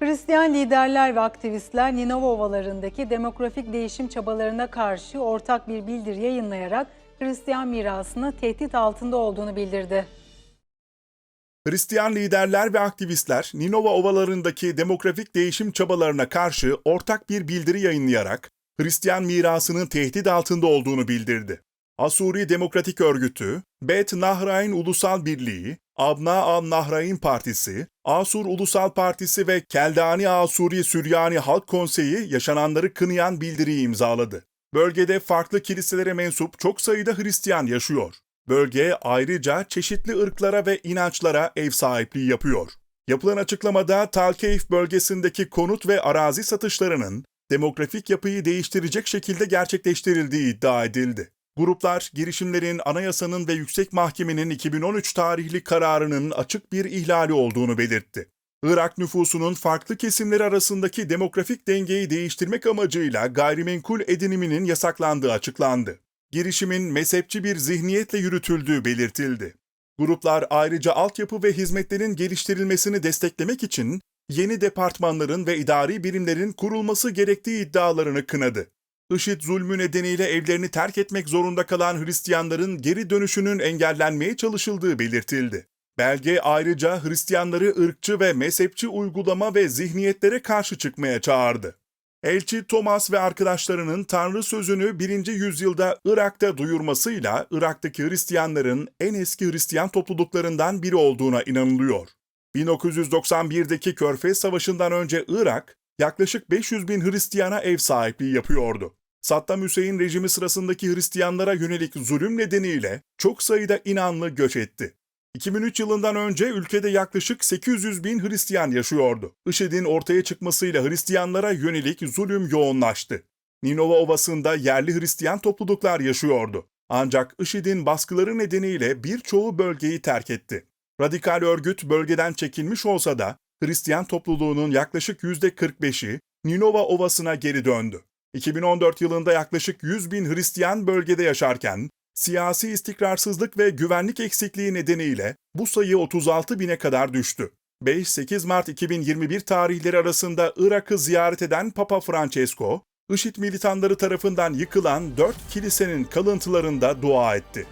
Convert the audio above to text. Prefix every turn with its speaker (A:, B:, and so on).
A: Hristiyan liderler ve aktivistler Ninova ovalarındaki demografik değişim çabalarına karşı ortak bir bildiri yayınlayarak Hristiyan mirasını tehdit altında olduğunu bildirdi.
B: Hristiyan liderler ve aktivistler Ninova ovalarındaki demografik değişim çabalarına karşı ortak bir bildiri yayınlayarak Hristiyan mirasının tehdit altında olduğunu bildirdi. Asuri Demokratik Örgütü, Bet Nahrain Ulusal Birliği, Abna Al Nahrain Partisi, Asur Ulusal Partisi ve Keldani Asuri Süryani Halk Konseyi yaşananları kınayan bildiriyi imzaladı. Bölgede farklı kiliselere mensup çok sayıda Hristiyan yaşıyor. Bölge ayrıca çeşitli ırklara ve inançlara ev sahipliği yapıyor. Yapılan açıklamada Talkeif bölgesindeki konut ve arazi satışlarının demografik yapıyı değiştirecek şekilde gerçekleştirildiği iddia edildi. Gruplar, girişimlerin anayasanın ve yüksek mahkemenin 2013 tarihli kararının açık bir ihlali olduğunu belirtti. Irak nüfusunun farklı kesimleri arasındaki demografik dengeyi değiştirmek amacıyla gayrimenkul ediniminin yasaklandığı açıklandı. Girişimin mezhepçi bir zihniyetle yürütüldüğü belirtildi. Gruplar ayrıca altyapı ve hizmetlerin geliştirilmesini desteklemek için yeni departmanların ve idari birimlerin kurulması gerektiği iddialarını kınadı. IŞİD zulmü nedeniyle evlerini terk etmek zorunda kalan Hristiyanların geri dönüşünün engellenmeye çalışıldığı belirtildi. Belge ayrıca Hristiyanları ırkçı ve mezhepçi uygulama ve zihniyetlere karşı çıkmaya çağırdı. Elçi Thomas ve arkadaşlarının Tanrı sözünü 1. yüzyılda Irak'ta duyurmasıyla Irak'taki Hristiyanların en eski Hristiyan topluluklarından biri olduğuna inanılıyor. 1991'deki Körfez Savaşı'ndan önce Irak, yaklaşık 500 bin Hristiyana ev sahipliği yapıyordu. Saddam Hüseyin rejimi sırasındaki Hristiyanlara yönelik zulüm nedeniyle çok sayıda inanlı göç etti. 2003 yılından önce ülkede yaklaşık 800 bin Hristiyan yaşıyordu. IŞİD'in ortaya çıkmasıyla Hristiyanlara yönelik zulüm yoğunlaştı. Ninova Ovası'nda yerli Hristiyan topluluklar yaşıyordu. Ancak IŞİD'in baskıları nedeniyle birçoğu bölgeyi terk etti. Radikal örgüt bölgeden çekilmiş olsa da Hristiyan topluluğunun yaklaşık %45'i Ninova Ovası'na geri döndü. 2014 yılında yaklaşık 100 bin Hristiyan bölgede yaşarken, siyasi istikrarsızlık ve güvenlik eksikliği nedeniyle bu sayı 36 bine kadar düştü. 5-8 Mart 2021 tarihleri arasında Irak'ı ziyaret eden Papa Francesco, IŞİD militanları tarafından yıkılan 4 kilisenin kalıntılarında dua etti.